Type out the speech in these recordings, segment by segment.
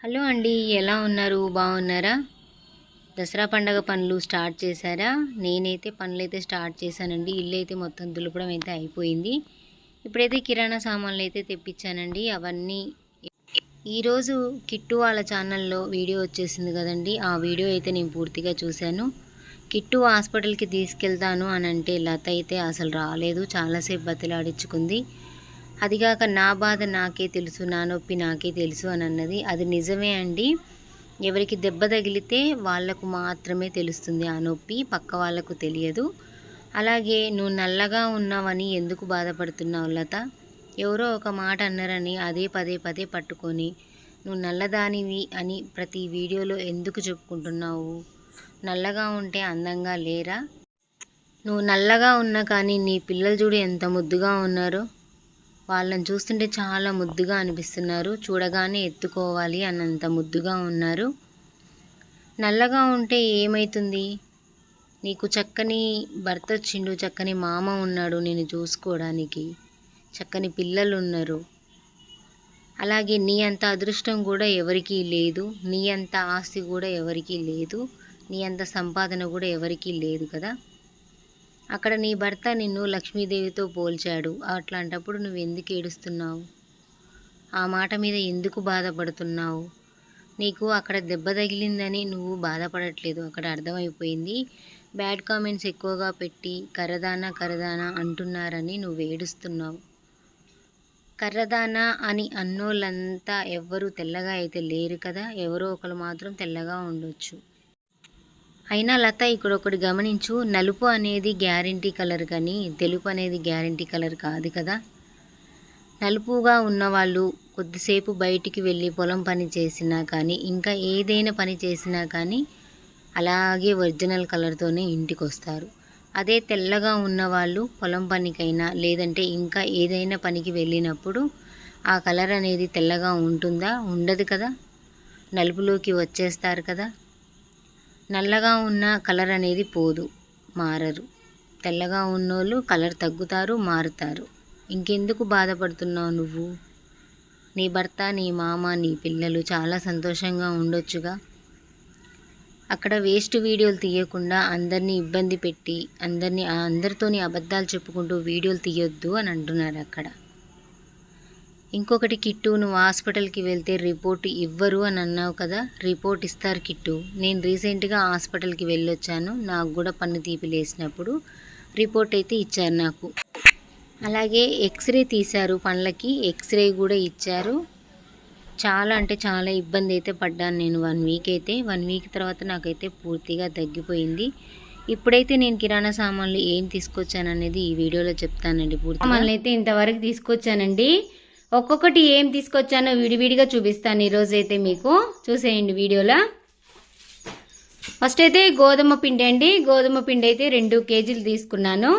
Hello అండి ఎలా ఉన్నారు? బాగున్నారా? దసరా పండగ పనులు స్టార్ట్ చేశారా? నేనైతే పనులు అయితే స్టార్ట్ చేశానండి. ఇల్లు అయితే మొత్తం దులపడం అయితే అయిపోయింది. ఇప్పుడైతే కిరాణా సామాన్లు అయితే తెప్పించానండి. అవన్నీ ఈరోజు కిట్టు వాళ్ళ ఛానల్లో వీడియో వచ్చేసింది కదండి. ఆ వీడియో అయితే నేను పూర్తిగా చూశాను. కిట్టు హాస్పిటల్కి తీసుకెళ్తాను అని అంటే లత అయితే అసలు రాలేదు. చాలాసేపు బతిలాడించుకుంది. అదిగాక నా బాధ నాకే తెలుసు నా నొప్పి నాకే తెలుసు అని అన్నది. అది నిజమే అండి. ఎవరికి దెబ్బ తగిలితే వాళ్ళకు మాత్రమే తెలుస్తుంది ఆ నొప్పి పక్క వాళ్ళకు తెలియదు. అలాగే నువ్వు నల్లగా ఉన్నావని ఎందుకు బాధపడుతున్నావు లత? ఎవరో ఒక మాట అన్నారని అదే పదే పదే పట్టుకొని నువ్వు నల్లదానివి అని ప్రతి వీడియోలో ఎందుకు చెప్పుకుంటున్నావు? నల్లగా ఉంటే అందంగా లేరా? నువ్వు నల్లగా ఉన్నా కానీ నీ పిల్లలు చూడు ఎంత ముద్దుగా ఉన్నారో. వాళ్ళని చూస్తుంటే చాలా ముద్దుగా అనిపిస్తున్నారు. చూడగానే ఎత్తుకోవాలి అన్నంత ముద్దుగా ఉన్నారు. నల్లగా ఉంటే ఏమవుతుంది నీకు చక్కని భర్త వచ్చిండు చక్కని మామ ఉన్నాడు నేను చూసుకోవడానికి. చక్కని పిల్లలు ఉన్నారు అలాగే నీ అంత అదృష్టం కూడా ఎవరికీ లేదు. నీ అంత ఆస్తి కూడా ఎవరికీ లేదు. నీ అంత సంపాదన కూడా ఎవరికీ లేదు కదా? అక్కడ నీ భర్త నిన్ను లక్ష్మీదేవితో పోల్చాడు. అట్లాంటప్పుడు నువ్వు ఎందుకు ఏడుస్తున్నావు? ఆ మాట మీద ఎందుకు బాధపడుతున్నావు? నీకు అక్కడ దెబ్బ తగిలిందని నువ్వు బాధపడట్లేదు. అక్కడ అర్థమైపోయింది. బ్యాడ్ కామెంట్స్ ఎక్కువగా పెట్టి కర్రదానా కర్రదానా అంటున్నారని నువ్వు ఏడుస్తున్నావు. కర్రదానా అని అన్నోళ్ళంతా ఎవ్వరూ తెల్లగా అయితే లేరు కదా. ఎవరో ఒకరు మాత్రం తెల్లగా ఉండొచ్చు. అయినా లత ఇక్కడ ఒకటి గమనించు నలుపు అనేది గ్యారంటీ కలర్ కానీ తెలుపు అనేది గ్యారంటీ కలర్ కాదు కదా. నలుపుగా ఉన్నవాళ్ళు కొద్దిసేపు బయటికి వెళ్ళి పొలం పని చేసినా కానీ ఇంకా ఏదైనా పని చేసినా కానీ అలాగే ఒరిజినల్ కలర్తోనే ఇంటికి వస్తారు అదే తెల్లగా ఉన్నవాళ్ళు పొలం పనికైనా లేదంటే ఇంకా ఏదైనా పనికి వెళ్ళినప్పుడు ఆ కలర్ అనేది తెల్లగా ఉంటుందా? ఉండదు కదా. నలుపులోకి వచ్చేస్తారు కదా. నల్లగా ఉన్న కలర్ అనేది పోదు మారరు. తెల్లగా ఉన్నోళ్ళు కలర్ తగ్గుతారు మారుతారు. ఇంకెందుకు బాధపడుతున్నావు నువ్వు? నీ భర్త నీ మామ నీ పిల్లలు చాలా సంతోషంగా ఉండొచ్చుగా? అక్కడ వేస్ట్ వీడియోలు తీయకుండా అందరినీ ఇబ్బంది పెట్టి అందరినీ అందరితోని అబద్ధాలు చెప్పుకుంటూ వీడియోలు తీయొద్దు అని అంటున్నారు అక్కడ. ఇంకొకటి కిట్టు నువ్వు హాస్పిటల్కి వెళ్తే రిపోర్ట్ ఇవ్వరు అని అన్నావు కదా రిపోర్ట్ ఇస్తారు కిట్టు. నేను రీసెంట్గా హాస్పిటల్కి వెళ్ళొచ్చాను నాకు కూడా పన్ను తీపి లేసినప్పుడు రిపోర్ట్ అయితే ఇచ్చారు నాకు. అలాగే ఎక్స్రే తీశారు పండ్లకి ఎక్స్రే కూడా ఇచ్చారు. చాలా అంటే చాలా ఇబ్బంది అయితే పడ్డాను నేను వన్ వీక్ అయితే. వన్ వీక్ తర్వాత నాకైతే పూర్తిగా తగ్గిపోయింది. ఇప్పుడైతే నేను కిరాణా సామాన్లు ఏం తీసుకొచ్చాననేది ఈ వీడియోలో చెప్తానండి పూర్తి సామాన్లు అయితే ఇంతవరకు తీసుకొచ్చానండి. ఒక్కొక్కటి ఏం తీసుకొచ్చానో విడివిడిగా చూపిస్తాను ఈరోజు అయితే మీకు. చూసేయండి వీడియోలో. ఫస్ట్ అయితే గోధుమ పిండి అండి. గోధుమ పిండి అయితే రెండు కేజీలు తీసుకున్నాను.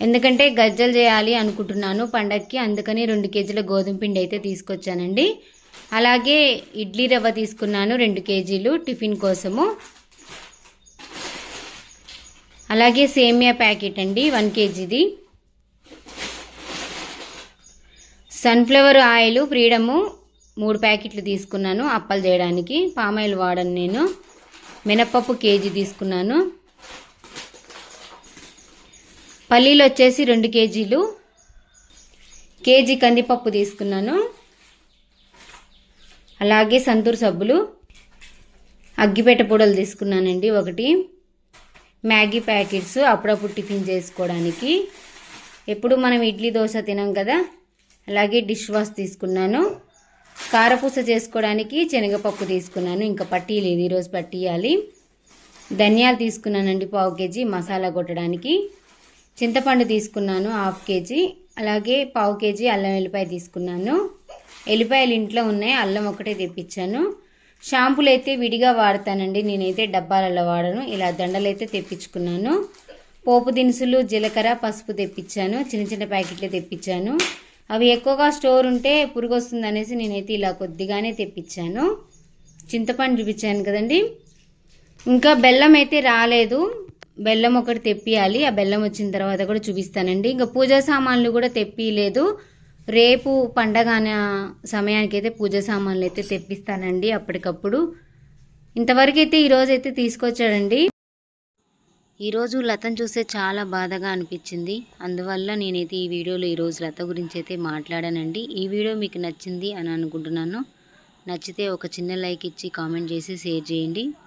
ఎందుకంటే గజ్జలు చేయాలి అనుకుంటున్నాను పండక్కి. అందుకని రెండు కేజీల గోధుమ పిండి అయితే తీసుకొచ్చానండి. అలాగే ఇడ్లీ రవ్వ తీసుకున్నాను రెండు కేజీలు టిఫిన్ కోసము. అలాగే సేమియా ప్యాకెట్ అండి వన్ కేజీది. సన్ఫ్లవర్ ఆయిల్ ఫ్రీడము మూడు ప్యాకెట్లు తీసుకున్నాను అప్పలు చేయడానికి. పామాయిల్ వాడను నేను. మినప్పప్పు కేజీ తీసుకున్నాను. పల్లీలు వచ్చేసి రెండు కేజీలు. కేజీ కందిపప్పు తీసుకున్నాను. అలాగే సంతూర్ సబ్బులు. అగ్గిపేట పొడలు తీసుకున్నానండి ఒకటి. మ్యాగీ ప్యాకెట్స్ అప్పుడప్పుడు టిఫిన్ చేసుకోవడానికి. ఎప్పుడు మనం ఇడ్లీ దోశ తినాం కదా. అలాగే డిష్ వాష్ తీసుకున్నాను. కారపూస చేసుకోవడానికి శనగపప్పు తీసుకున్నాను. ఇంకా పట్టీ లేదు ఈరోజు పట్టియాలి ధనియాలు తీసుకున్నానండి పావు కేజీ మసాలా కొట్టడానికి. చింతపండు తీసుకున్నాను హాఫ్ కేజీ. అలాగే పావు కేజీ అల్లం వెల్లిపాయ తీసుకున్నాను. ఎల్లిపాయలు ఇంట్లో ఉన్నాయి అల్లం ఒకటే తెప్పించాను. షాంపూలు అయితే విడిగా వాడతానండి. నేనైతే డబ్బాలలో వాడను. ఇలా దండలు అయితే తెప్పించుకున్నాను. పోపు దినుసులు జీలకర్ర పసుపు తెప్పించాను. చిన్న చిన్న ప్యాకెట్లు తెప్పించాను. అవి ఎక్కువగా స్టోర్ ఉంటే పురుగు వస్తుంది అనేసి నేనైతే ఇలా కొద్దిగానే తెప్పించాను. చింతపండు చూపించాను కదండి. ఇంకా బెల్లం అయితే రాలేదు. బెల్లం ఒకటి తెప్పియాలి. ఆ బెల్లం వచ్చిన తర్వాత కూడా చూపిస్తానండి. ఇంకా పూజా సామాన్లు కూడా తెప్పియలేదు రేపు పండగ సమయానికి అయితే పూజా సామాన్లు అయితే తెప్పిస్తానండి అప్పటికప్పుడు. ఇంతవరకు అయితే ఈరోజు అయితే తీసుకొచ్చాడండి. ఈరోజు లతను చూస్తే చాలా బాధగా అనిపించింది. అందువల్ల నేనైతే ఈ వీడియోలో ఈరోజు లత గురించి అయితే మాట్లాడానండి. ఈ వీడియో మీకు నచ్చింది అని అనుకుంటున్నాను. నచ్చితే ఒక చిన్న లైక్ ఇచ్చి కామెంట్ చేసి షేర్ చేయండి.